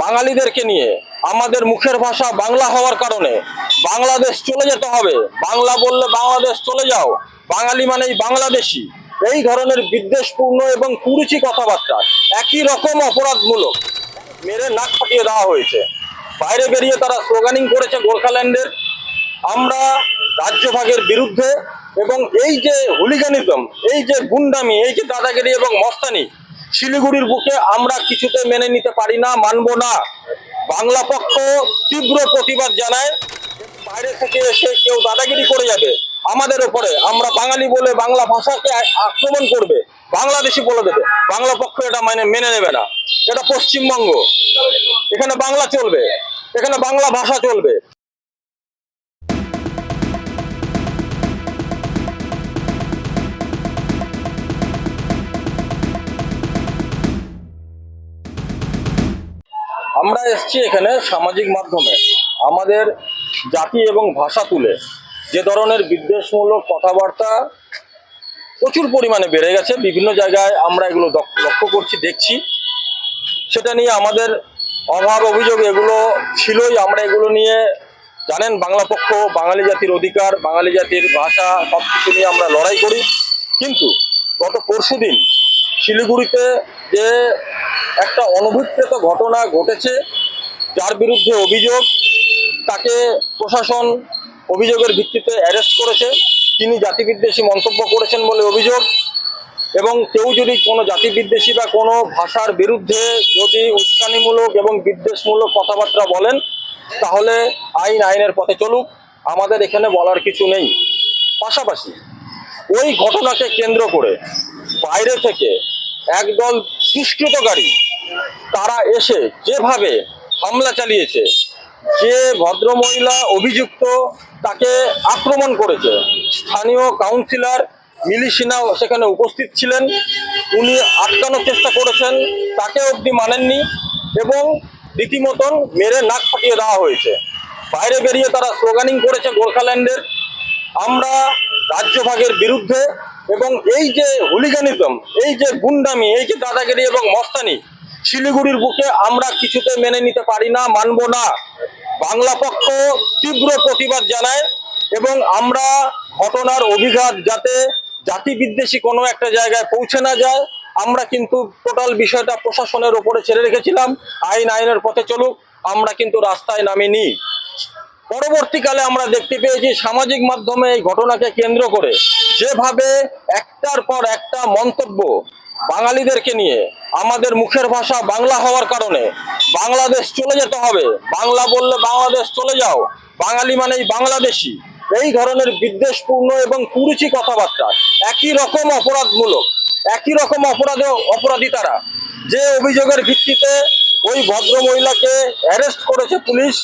বাঙালিদেরকে নিয়ে, আমাদের মুখের ভাষা বাংলা হওয়ার কারণে বাংলাদেশ চলে যেতে হবে। বাংলা বললে বাংলাদেশ চলে যাও। বাঙালি মানেই বাংলাদেশি। এই ধরনের বিদ্বেষপূর্ণ এবং কুরুচি কথাবার্তা একই রকম অপরাধমূলক মেরে নাক ফাটিয়ে দেওয়া হয়েছে। বাইরে বেরিয়ে তারা স্লোগানিং করেছে গোর্খাল্যান্ডের। আমরা রাজ্যভাগের বিরুদ্ধে এবং এই যে হুলিগানিজম, এই যে গুন্ডামি, এই যে দাদাগিরি এবং মস্তানি শিলিগুড়ির বুকে আমরা কিছুতে মেনে নিতে পারি না, মানব না। বাংলা পক্ষ তীব্র প্রতিবাদ জানায় বাইরে থেকে এসে কেউ দাদাগিরি করে যাবে আমাদের ওপরে আমরা বাঙালি বলে বাংলা ভাষাকে আক্রমণ করবে, বাংলাদেশি বলে দেবে। বাংলা পক্ষ এটা মানে মেনে নেবে না। এটা পশ্চিমবঙ্গ। এখানে বাংলা চলবে। এখানে বাংলা ভাষা চলবে। আমরা এসেছি এখানে সামাজিক মাধ্যমে। আমাদের জাতি এবং ভাষা তুলে যে ধরনের বিদ্বেষমূলক কথাবার্তা প্রচুর পরিমাণে বেড়ে গেছে। বিভিন্ন জায়গায় আমরা এগুলো লক্ষ্য করছি, দেখছি। সেটা নিয়ে আমাদের অভাব, অভিযোগ এগুলো ছিলই। আমরা এগুলো নিয়ে জানেন, বাংলা পক্ষ, বাঙালি জাতির অধিকার, বাঙালি জাতির ভাষা সব কিছু নিয়ে আমরা লড়াই করি। কিন্তু গত পরশু দিন শিলিগুড়িতে যে একটা অনুভূতকৃত ঘটনা ঘটেছে, যার বিরুদ্ধে অভিযোগ, তাকে প্রশাসন অভিযোগের ভিত্তিতে অ্যারেস্ট করেছে। তিনি জাতিবিদ্বেষী মন্তব্য করেছেন বলে অভিযোগ। এবং কেউ যদি কোনো জাতিবিদ্বেষী বা কোনো ভাষার বিরুদ্ধে যদি উস্কানিমূলক এবং বিদ্বেষমূলক কথাবার্তা বলেন, তাহলে আইন আইনের পথে চলুক। আমাদের এখানে বলার কিছু নেই। পাশাপাশি ওই ঘটনাকে কেন্দ্র করে বাইরে থেকে একদল দুষ্কৃতকারী তারা এসে যেভাবে হামলা চালিয়েছে, যে ভদ্রমহিলা অভিযুক্ত তাকে আক্রমণ করেছে। স্থানীয় কাউন্সিলর মিলি সিনহাও সেখানে উপস্থিত ছিলেন। উনি আটকানোর চেষ্টা করেছেন, তাকে অবধি মানেননি এবং রীতিমতন মেরে নাক ফাটিয়ে দেওয়া হয়েছে। বাইরে বেরিয়ে তারা স্লোগানিং করেছে গোর্খাল্যান্ডের, আমরা রাজ্যভাগের বিরুদ্ধে এবং এই যে হুলিগানিজম, এই যে গুন্ডামি, এই যে দাদাগিরি এবং মস্তানি, শিলিগুড়ির বুকে আমরা কিছুতে মেনে নিতে পারি না, মানব না। বাংলা পক্ষ তীব্র প্রতিবাদ জানায় এবং আমরা ঘটনার অভিঘাত যাতে জাতি বিদ্বেষী কোনো একটা জায়গায় পৌঁছে না যায়, আমরা কিন্তু টোটাল বিষয়টা প্রশাসনের ওপরে ছেড়ে রেখেছিলাম। আইন আইনের পথে চলুক, আমরা কিন্তু রাস্তায় নামিনি। পরবর্তীকালে আমরা দেখতে পেয়েছি সামাজিক মাধ্যমে এই ঘটনাকে কেন্দ্র করে যেভাবে একটার পর একটা মন্তব্য বাঙালিদেরকে নিয়ে, আমাদের মুখের ভাষা বাংলা হওয়ার কারণে, বাংলাদেশ চলে যেতে হবে। বাংলা বললে বাংলাদেশ চলে যাও। বাঙালি মানেই বাংলাদেশি। এই ধরনের বিদ্বেষপূর্ণ এবং কুরুচি কথাবার্তা একই রকম অপরাধমূলক, একই রকম অপরাধে অপরাধী তারা। যে অভিযোগের ভিত্তিতে ওই ভদ্র মহিলাকে অ্যারেস্ট করেছে পুলিশ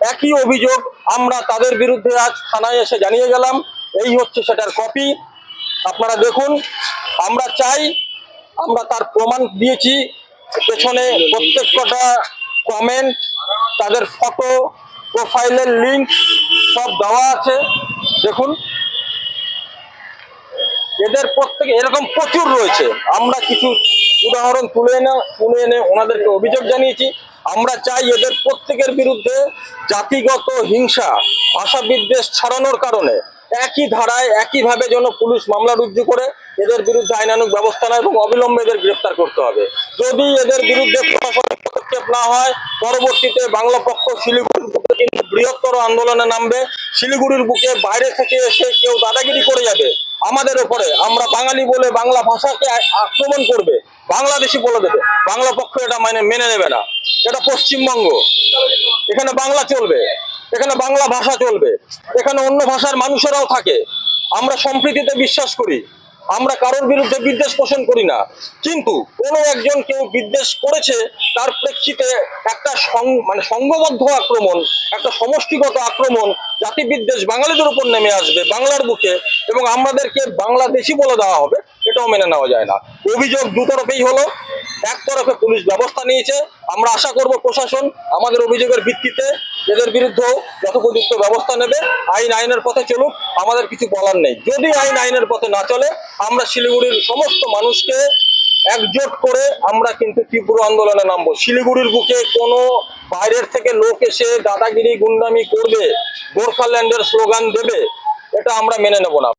একই অভিযোগ আমরা তাদের বিরুদ্ধে আজ থানায় এসে জানিয়ে গেলাম। এই হচ্ছে সেটার কপি। আপনারা দেখুন, আমরা চাই, আমরা তার প্রমাণ দিয়েছি। পেছনে প্রত্যেক কটা কমেন্ট তাদের ফটো প্রোফাইলের লিঙ্ক সব দেওয়া আছে। দেখুন, এদের প্রত্যেকে, এরকম প্রচুর রয়েছে। আমরা কিছু উদাহরণ তুলে এনে তুলে এনে ওনাদেরকে অভিযোগ জানিয়েছি। আমরা চাই এদের প্রত্যেকের বিরুদ্ধে জাতিগত হিংসা ভাষা বিদ্বেষ ছড়ানোর কারণে একই ধারায় একইভাবে যেন পুলিশ মামলা রুজু করে এদের বিরুদ্ধে আইনানুগ ব্যবস্থা নেয় এবং অবিলম্বে এদের গ্রেপ্তার করতে হবে। যদি এদের বিরুদ্ধে প্রশাসনিক পদক্ষেপ না হয়, পরবর্তীতে বাংলা পক্ষ শিলিগুড়ির বুকে কিন্তু বৃহত্তর আন্দোলনে নামবে। শিলিগুড়ির বুকে বাইরে থেকে এসে কেউ দাদাগিরি করে যাবে। আমাদের ওপরে আমরা বাঙালি বলে বাংলা ভাষাকে আক্রমণ করবে। বাংলাদেশি বলে দেবে। বাংলা পক্ষ এটা মানে মেনে নেবে না। এটা পশ্চিমবঙ্গ। এখানে বাংলা চলবে। এখানে বাংলা ভাষা চলবে। এখানে অন্য ভাষার মানুষেরাও থাকে। আমরা সম্প্রীতিতে বিশ্বাস করি। আমরা কারোর বিরুদ্ধে বিদ্বেষ পোষণ করি না। কিন্তু কোনো একজন কেউ বিদ্বেষ করেছে, তার প্রেক্ষিতে একটা মানে সংঘবদ্ধ আক্রমণ, একটা সমষ্টিগত আক্রমণ জাতি বিদ্বেষ বাঙালিদের উপর নেমে আসবে বাংলার বুকে এবং আমাদেরকে বাংলাদেশি বলে দেওয়া হবে এটাও মেনে নেওয়া যায় না। অভিযোগ দুতরফেই হলো এক তরফে পুলিশ ব্যবস্থা নিয়েছে। আমরা আশা করব প্রশাসন আমাদের অভিযোগের ভিত্তিতে এদের বিরুদ্ধেও যথোপযুক্ত ব্যবস্থা নেবে। আইন আইনের পথে চলুক, আমাদের কিছু বলার নেই। যদি আইন আইনের পথে না চলে, আমরা শিলিগুড়ির সমস্ত মানুষকে একজোট করে আমরা কিন্তু তীব্র আন্দোলনে নামবো। শিলিগুড়ির বুকে কোনো বাইরের থেকে লোক এসে দাদাগিরি, গুন্ডামি করবে গোর্খাল্যান্ডের স্লোগান দেবে, এটা আমরা মেনে নেব না।